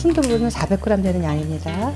순두부는 400g 되는 양입니다.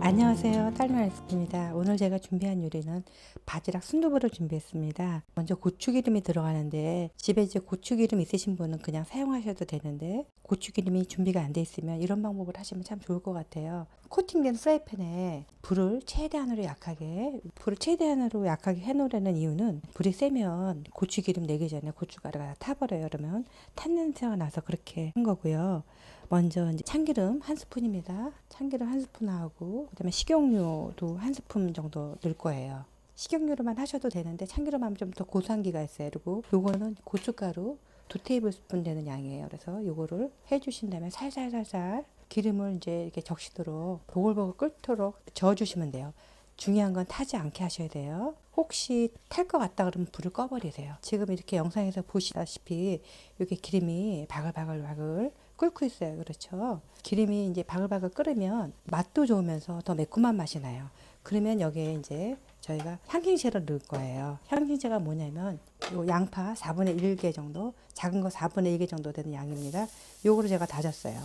안녕하세요. 딸미 레시피입니다. 오늘 제가 준비한 요리는 바지락 순두부를 준비했습니다. 먼저 고추기름이 들어가는데 집에 이제 고추기름 있으신 분은 그냥 사용하셔도 되는데 고추기름이 준비가 안 돼 있으면 이런 방법을 하시면 참 좋을 것 같아요. 코팅된 프라이팬에 불을 최대한으로 약하게 불을 최대한으로 약하게 해놓으려는 이유는 불이 세면 고추기름 내기 전에 고춧가루가 다 타버려요. 그러면 탄 냄새가 나서 그렇게 한 거고요. 먼저 이제 참기름 한 스푼입니다. 참기름 한 스푼하고 그다음에 식용유도 한 스푼 정도 넣을 거예요. 식용유로만 하셔도 되는데 참기름 하면 좀 더 고소한기가 있어요. 그리고 요거는 고춧가루 두 테이블 스푼 되는 양이에요. 그래서 요거를 해주신 다음에 살살살살 기름을 이제 이렇게 적시도록 보글보글 끓도록 저어주시면 돼요. 중요한 건 타지 않게 하셔야 돼요. 혹시 탈 것 같다 그러면 불을 꺼버리세요. 지금 이렇게 영상에서 보시다시피 이렇게 기름이 바글바글바글 끓고 있어요. 그렇죠? 기름이 이제 바글바글 끓으면 맛도 좋으면서 더 매콤한 맛이 나요. 그러면 여기에 이제 저희가 향신채를 넣을 거예요. 향신채가 뭐냐면 요 양파 4분의 1개 정도, 작은 거 4분의 1개 정도 되는 양입니다. 요거를 제가 다졌어요.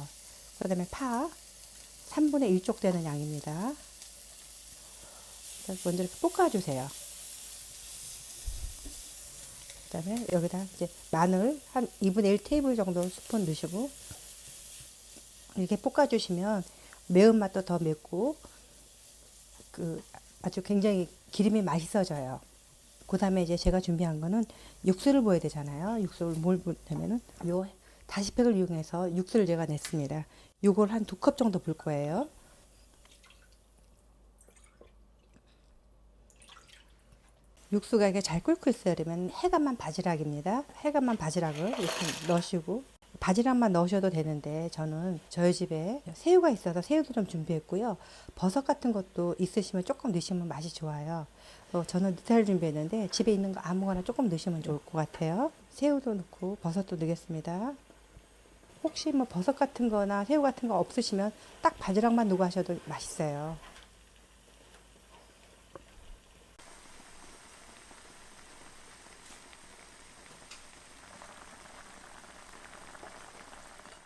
그 다음에 파 3분의 1쪽 되는 양입니다. 먼저 이렇게 볶아주세요. 그 다음에 여기다 이제 마늘 한 2분의 1 테이블 정도 스푼 넣으시고 이렇게 볶아주시면 매운맛도 더 맵고 그 아주 굉장히 기름이 맛있어져요. 그 다음에 이제 제가 준비한 거는 육수를 부어야 되잖아요. 육수를 뭘 부냐면은 요 다시팩을 이용해서 육수를 제가 냈습니다. 요걸 한 두 컵 정도 불 거예요. 육수가 이게 잘 끓고 있어요. 그러면 해감만 바지락입니다. 해감만 바지락을 이렇게 넣으시고 바지락만 넣으셔도 되는데 저는 저희 집에 새우가 있어서 새우도 좀 준비했고요. 버섯 같은 것도 있으시면 조금 넣으시면 맛이 좋아요. 어, 저는 느타리 준비했는데 집에 있는 거 아무거나 조금 넣으시면 좋을 것 같아요. 새우도 넣고 버섯도 넣겠습니다. 혹시 뭐 버섯 같은 거나 새우 같은 거 없으시면 딱 바지락만 넣고 하셔도 맛있어요.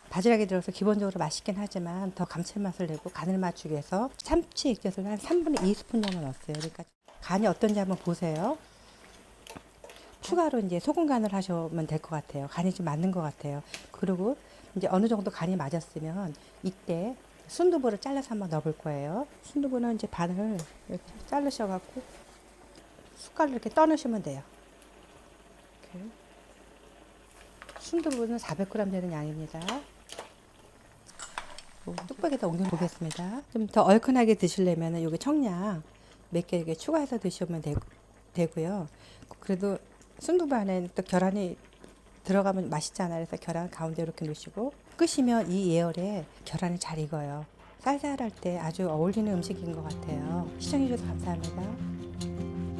바지락이 들어서 기본적으로 맛있긴 하지만 더 감칠맛을 내고 간을 맞추기 위해서 참치 액젓을 한 3분의 2스푼 정도 넣었어요. 그러니까 간이 어떤지 한번 보세요. 추가로 이제 소금 간을 하시면 될 것 같아요. 간이 좀 맞는 것 같아요. 그리고 이제 어느 정도 간이 맞았으면 이때 순두부를 잘라서 한번 넣어볼 거예요. 순두부는 이제 반을 이렇게 자르셔갖고 숟갈로 이렇게 떠넣으시면 돼요. 이렇게. 순두부는 400g 되는 양입니다. 뭐 뚝배기에다 옮겨 보겠습니다. 좀 더 얼큰하게 드시려면 여기 청량 몇 개 추가해서 드시면 되, 되고요. 그래도 순두부 안에 또 계란이 들어가면 맛있잖아요. 그래서 계란 가운데 이렇게 넣으시고 끄시면 이 예열에 계란이 잘 익어요. 쌀쌀할 때 아주 어울리는 음식인 것 같아요. 시청해주셔서 감사합니다.